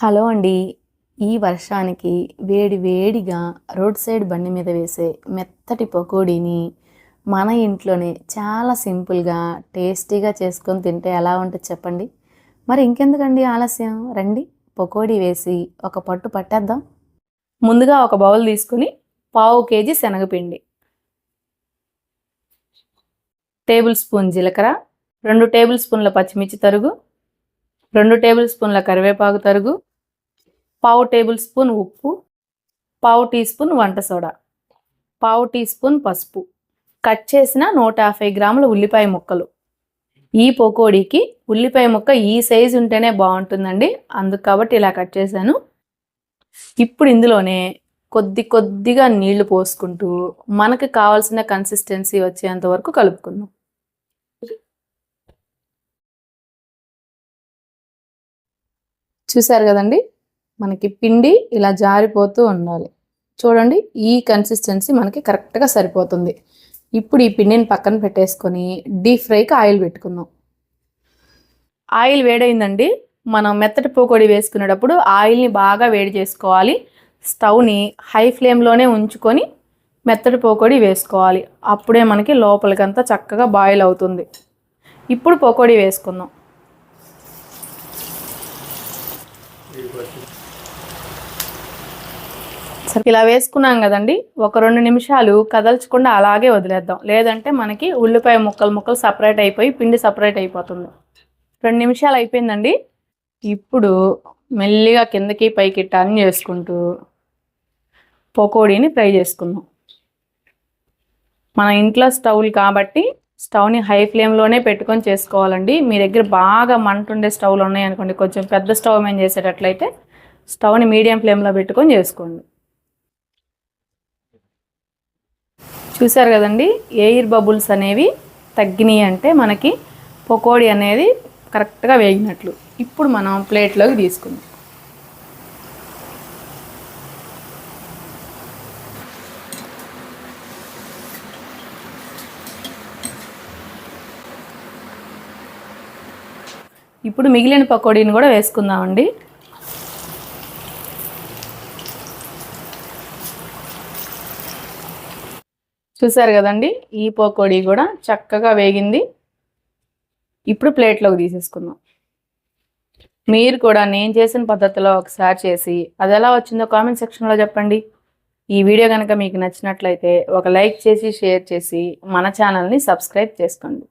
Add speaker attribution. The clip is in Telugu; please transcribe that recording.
Speaker 1: హలో అండి. ఈ వర్షానికి వేడి వేడిగా రోడ్ సైడ్ బండి మీద వేసే మెత్తటి పకోడీని మన ఇంట్లోనే చాలా సింపుల్గా టేస్టీగా చేసుకొని తింటే ఎలా ఉంటుంది చెప్పండి? మరి ఇంకెందుకండి ఆలస్యం? రండి పకోడీ వేసి ఒక పట్టు పట్టేద్దాం. ముందుగా ఒక బౌల్ తీసుకుని పావు కేజీ శనగపిండి టేబుల్ స్పూన్ జీలకర్ర రెండు టేబుల్ స్పూన్ల పచ్చిమిర్చి తరుగు రెండు టేబుల్ స్పూన్ల కరివేపాకు తరుగు పావు టేబుల్ స్పూన్ ఉప్పు పావు టీ స్పూన్ వంట సోడా పావు టీ స్పూన్ పసుపు. కట్ చేసిన నూట యాభై గ్రాముల ఉల్లిపాయ ముక్కలు. ఈ పకోడీకి ఉల్లిపాయ ముక్క ఈ సైజు ఉంటేనే బాగుంటుందండి. అందుకు కాబట్టి ఇలా కట్ చేశాను. ఇప్పుడు ఇందులోనే కొద్ది కొద్దిగా నీళ్ళు పోసుకుంటూ మనకు కావాల్సిన కన్సిస్టెన్సీ వచ్చేంత వరకు కలుపుకుందాం. చూసారు కదండి? మనకి పిండి ఇలా జారిపోతూ ఉండాలి. చూడండి ఈ కన్సిస్టెన్సీ మనకి కరెక్ట్గా సరిపోతుంది. ఇప్పుడు ఈ పిండిని పక్కన పెట్టేసుకొని డీప్ ఫ్రైకి ఆయిల్ పెట్టుకుందాం. ఆయిల్ వేడైందండి. మనం మెత్తటి పోకొడి వేసుకునేటప్పుడు ఆయిల్ని బాగా వేడి చేసుకోవాలి. స్టవ్ని హై ఫ్లేమ్లోనే ఉంచుకొని మెత్తటి పోకొడి వేసుకోవాలి. అప్పుడే మనకి లోపలికంతా చక్కగా బాయిల్ అవుతుంది. ఇప్పుడు పకోడీ వేసుకుందాం. ఇలా వేసుకున్నాం కదండి. ఒక రెండు నిమిషాలు కదల్చకుండా అలాగే వదిలేద్దాం. లేదంటే మనకి ఉల్లిపాయ ముక్కలు ముక్కలు సపరేట్ అయిపోయి పిండి సపరేట్ అయిపోతుంది. రెండు నిమిషాలు అయిపోయిందండి. ఇప్పుడు మెల్లిగా కిందకి పైకి టర్న్ చేసుకుంటూ పకోడీని ఫ్రై చేసుకుందాం. మన ఇంట్లో స్టవ్లు కాబట్టి స్టవ్ని హై ఫ్లేమ్లోనే పెట్టుకొని చేసుకోవాలండి. మీ దగ్గర బాగా మంట ఉండే స్టవ్లు ఉన్నాయనుకోండి కొంచెం పెద్ద స్టవ్ మేము చేసేటట్లయితే స్టవ్ని మీడియం ఫ్లేమ్లో పెట్టుకొని చేసుకోండి. చూసారు కదండి ఎయిర్ బబుల్స్ అనేవి తగ్గినాయి అంటే మనకి పకోడీ అనేది కరెక్ట్గా వేగినట్లు. ఇప్పుడు మనం ప్లేట్లోకి తీసుకుందాం. ఇప్పుడు మిగిలిన పకోడీని కూడా వేసుకుందామండి. చూసారు కదండి ఈ పకోడీ కూడా చక్కగా వేగింది. ఇప్పుడు ప్లేట్లోకి తీసేసుకుందాం. మీరు కూడా నేను చేసిన పద్ధతిలో ఒకసారి చేసి అది ఎలా వచ్చిందో కామెంట్ సెక్షన్లో చెప్పండి. ఈ వీడియో కనుక మీకు నచ్చినట్లయితే ఒక లైక్ చేసి షేర్ చేసి మన ఛానల్ని సబ్స్క్రైబ్ చేసుకోండి.